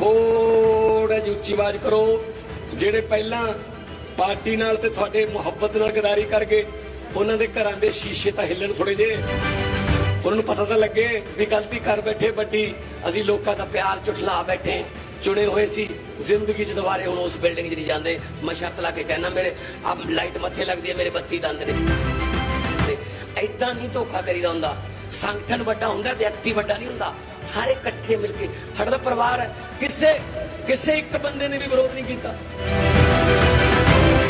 ਥੋੜਾ ਜਿਹਾ ਉੱਚੀ ਆਵਾਜ਼ ਕਰੋ। ਜਿਹੜੇ ਪਹਿਲਾਂ ਪਾਰਟੀ ਨਾਲ ਤੇ ਤੁਹਾਡੇ ਮੁਹੱਬਤ ਨਾਲ ਗਦਾਰੀ ਕਰ ਗਏ ਉਹਨਾਂ ਦੇ ਘਰਾਂ ਦੇ ਸ਼ੀਸ਼ੇ ਤਾਂ ਹਿੱਲਣ ਥੋੜੇ ਜੇ ਉਹਨਾਂ ਨੂੰ ਪਤਾ ਤਾਂ ਲੱਗੇ ਵੀ ਗਲਤੀ ਕਰ ਬੈਠੇ, ਵੱਡੀ। ਅਸੀਂ ਲੋਕਾਂ ਦਾ ਪਿਆਰ ਝੁਠਲਾ ਬੈਠੇ, ਚੁਣੇ ਹੋਏ ਸੀ। ਜ਼ਿੰਦਗੀ 'ਚ ਦੁਬਾਰੇ ਹੁਣ ਉਸ ਬਿਲਡਿੰਗ 'ਚ ਨਹੀਂ ਜਾਂਦੇ। ਮੈਂ ਸ਼ਰਤ ਲਾ ਕੇ ਕਹਿਣਾ, ਮੇਰੇ ਆ ਲਾਈਟ ਮੱਥੇ ਲੱਗਦੀ ਹੈ, ਮੇਰੇ ਬੱਤੀ ਦੰਦ ਨੇ। ਤੇ ਐਦਾਂ ਨਹੀਂ ਧੋਖਾ ਕਰੀਦਾ ਹੁੰਦਾ। ਸੰਗਠਨ ਵੱਡਾ ਹੁੰਦਾ, ਵਿਅਕਤੀ ਵੱਡਾ ਨਹੀਂ ਹੁੰਦਾ। ਸਾਰੇ ਇਕੱਠੇ ਮਿਲ ਕੇ, ਸਾਡਾ ਪਰਿਵਾਰ ਹੈ। ਕਿਸੇ ਕਿਸੇ ਇੱਕ ਬੰਦੇ ਨੇ ਵੀ ਵਿਰੋਧ ਨਹੀਂ ਕੀਤਾ।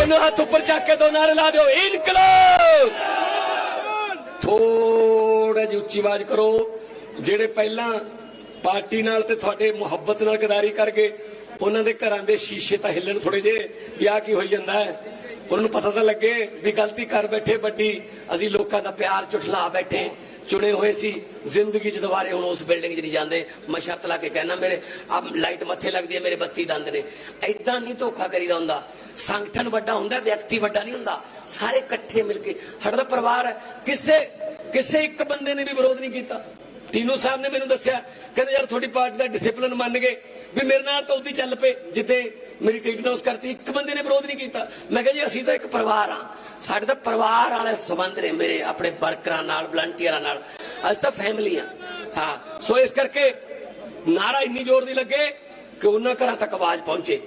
ਇਹਨੂੰ ਹੱਥ ਉੱਪਰ ਚੱਕ ਕੇ ਦੋ ਨਾਰੇ ਲਾ ਦਿਓ। ਇਨਕਲਾਬ! ਥੋੜਾ ਜਿਹਾ ਉੱਚੀ ਆਵਾਜ਼ ਕਰੋ। ਜਿਹੜੇ ਪਹਿਲਾਂ ਪਾਰਟੀ ਨਾਲ ਤੇ ਤੁਹਾਡੇ ਮੁਹੱਬਤ ਨਾਲ ਗਦਾਰੀ ਕਰ ਗਏ ਉਹਨਾਂ ਦੇ ਘਰਾਂ ਦੇ ਸ਼ੀਸ਼ੇ ਤਾਂ ਹਿੱਲਣ ਥੋੜੇ ਜੇ ਵੀ ਆਹ ਕੀ ਹੋਈ ਜਾਂਦਾ ਹੈ। ਉਹਨਾਂ ਨੂੰ ਪਤਾ ਤਾਂ ਲੱਗੇ ਵੀ ਗਲਤੀ ਕਰ ਬੈਠੇ ਵੱਡੀ। ਅਸੀਂ ਲੋਕਾਂ ਦਾ ਪਿਆਰ ਝੁਠਲਾ ਬੈਠੇ। ਚੁਣੇ ਹੋਏ ਸੀ। ਜ਼ਿੰਦਗੀ 'ਚ ਦੁਬਾਰੇ ਹੁਣ ਉਸ ਬਿਲਡਿੰਗ 'ਚ ਨਹੀਂ ਜਾਂਦੇ। ਮੈਂ ਸ਼ਰਤ ਲਾ ਕੇ ਕਹਿਣਾ ਮੇਰੇ, ਆ ਲਾਈਟ ਮੱਥੇ ਲੱਗਦੀ ਹੈ, ਮੇਰੇ ਬੱਤੀ ਦੰਦ ਨੇ। ਐਦਾਂ ਨਹੀਂ ਧੋਖਾ ਕਰੀਦਾ ਹੁੰਦਾ। ਸੰਗਠਨ ਵੱਡਾ ਹੁੰਦਾ, ਵਿਅਕਤੀ ਵੱਡਾ ਨਹੀਂ ਹੁੰਦਾ। ਸਾਰੇ ਇਕੱਠੇ ਮਿਲ ਕੇ, ਸਾਡਾ ਪਰਿਵਾਰ ਕਿਸੇ ਕਿਸੇ ਇੱਕ ਬੰਦੇ ਨੇ ਵੀ ਵਿਰੋਧ ਨਹੀਂ ਕੀਤਾ। ਟੀਨੂ ਸਾਹਿਬ ਨੇ ਮੈਨੂੰ ਦੱਸਿਆ ਕਹਿੰਦੇ ਯਾਰ ਤੁਹਾਡੀ ਪਾਰਟੀ ਦਾ ਡਿਸਪਲਿਨ ਮੰਨ ਗਏ ਵੀ ਮੇਰੇ ਨਾਲ ਤਾਂ ਉਦੀ ਚੱਲ ਪਏ ਜਿੱਤੇ ਮੇਰੀ ਟਿਕਟ ਹਾਊਸ ਕਰਤੀ ਇੱਕ ਬੰਦੇ ਨੇ ਵਿਰੋਧ ਨਹੀਂ ਕੀਤਾ ਮੈਂ ਕਿਹਾ ਜੀ ਅਸੀਂ ਤਾਂ ਇੱਕ ਪਰਿਵਾਰ ਆ ਸਾਡੇ ਤਾਂ ਪਰਿਵਾਰ ਵਾਲੇ ਸੰਬੰਧ ਨੇ ਮੇਰੇ ਆਪਣੇ ਵਰਕਰਾਂ ਨਾਲ ਵਲੰਟੀਅਰਾਂ ਨਾਲ ਅਸੀਂ ਤਾਂ ਫੈਮਿਲੀ ਆ ਹਾਂ ਸੋ ਇਸ ਕਰਕੇ ਨਾਰਾ ਇੰਨੀ ਜ਼ੋਰ ਦੀ ਲੱਗੇ ਕਿ ਉਹਨਾਂ ਘਰਾਂ ਤੱਕ ਆਵਾਜ਼ ਪਹੁੰਚੇ